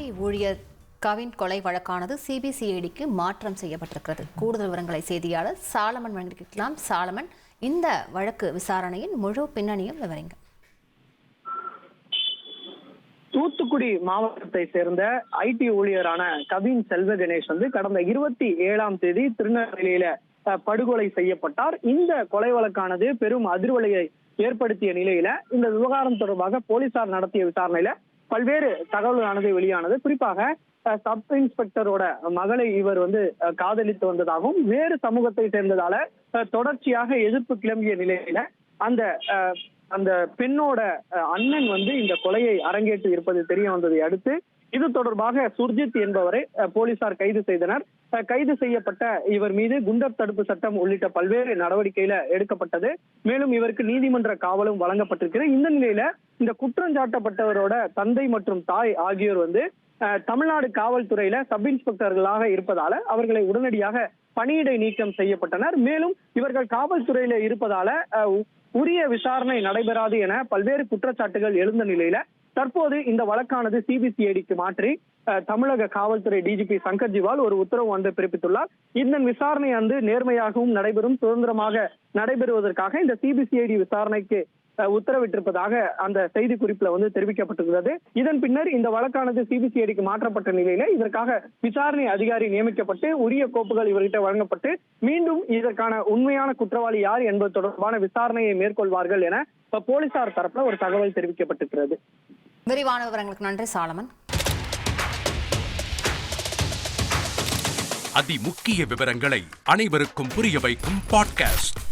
ஊழியர் கவின் கொலை வழக்கானது சிபிசிஐடிக்கு மாற்றம் செய்யப்பட்டிருக்கிறது. கூடுதல் விவரங்களை செய்தியாளர் சாலமன் வழங்கிக்கலாம் சாலமன் இந்த வழக்கு விசாரணையின் முழு பின்னணியும் விவரிங்க. தூத்துக்குடி மாவட்டத்தை சேர்ந்த ஐடி ஊழியரான கவின் செல்வ கணேஷ் வந்து கடந்த இருபத்தி ஏழாம் தேதி திருநெல்வேலியில படுகொலை செய்யப்பட்டார். இந்த கொலை வழக்கானது பெரும் அதிர்வலையை ஏற்படுத்திய நிலையில இந்த விவகாரம் தொடர்பாக போலீசார் நடத்திய விசாரணையில பல்வேறு தகவல்களானது வெளியானது. குறிப்பாக சப் இன்ஸ்பெக்டரோட மகளை இவர் வந்து காதலித்து வந்ததாகவும் வேறு சமூகத்தை சேர்ந்ததால தொடர்ச்சியாக எதிர்ப்பு கிளம்பிய நிலையில அந்த அந்த பெண்ணோட அண்ணன் வந்து இந்த கொலையை அரங்கேற்றி இருப்பது தெரிய வந்ததை அடுத்து இது தொடர்பாக சுர்ஜித் என்பவரை போலீசார் கைது செய்தனர். கைது செய்யப்பட்ட இவர் மீது குண்டர் தடுப்பு சட்டம் உள்ளிட்ட பல்வேறு நடவடிக்கையில எடுக்கப்பட்டது. மேலும் இவருக்கு நீதிமன்ற காவலும் வழங்கப்பட்டிருக்கிறது. இந்த நிலையில இந்த குற்றஞ்சாட்டப்பட்டவரோட தந்தை மற்றும் தாய் ஆகியோர் வந்து தமிழ்நாடு காவல்துறையில சப் இன்ஸ்பெக்டர்களாக இருப்பதால அவர்களை உடனடியாக பணியிடை நீக்கம் செய்யப்பட்டனர். மேலும் இவர்கள் காவல்துறையில இருப்பதால உரிய விசாரணை நடைபெறாது என பல்வேறு குற்றச்சாட்டுகள் எழுந்த நிலையில தற்போது இந்த வழக்கானது சிபிசிஐடிக்கு மாற்றி அஹ், தமிழக காவல்துறை டிஜிபி சங்கர் ஜிவால் ஒரு உத்தரவு வந்து பிறப்பித்துள்ளார். இந்த விசாரணை வந்து நேர்மையாகவும் நடைபெறும் சுதந்திரமாக நடைபெறுவதற்காக இந்த சிபிசிஐடி விசாரணைக்கு உத்தரவிட்டிருப்பதாக அந்த செய்தி குறிப்புல வந்து தெரிவிக்கப்பட்டிருக்கிறது இதன் பின்னர் இந்த வழக்கானது சிபிசிஐடிக்கு மாற்றப்பட்ட நிலையில இதற்காக விசாரணை அதிகாரி நியமிக்கப்பட்டு உரிய கோப்புகள் இவர்கிட்ட வழங்கப்பட்டு மீண்டும் இதற்கான உண்மையான குற்றவாளி யார் என்பது தொடர்பான விசாரணையை மேற்கொள்வார்கள் என இப்ப போலீசார் தரப்புல ஒரு தகவல் தெரிவிக்கப்பட்டிருக்கிறது. விரிவான விவரங்களுக்கு நன்றி சாலமன். அதி முக்கிய விவரங்களை அனைவருக்கும் புரிய வைக்கும் பாட்காஸ்ட்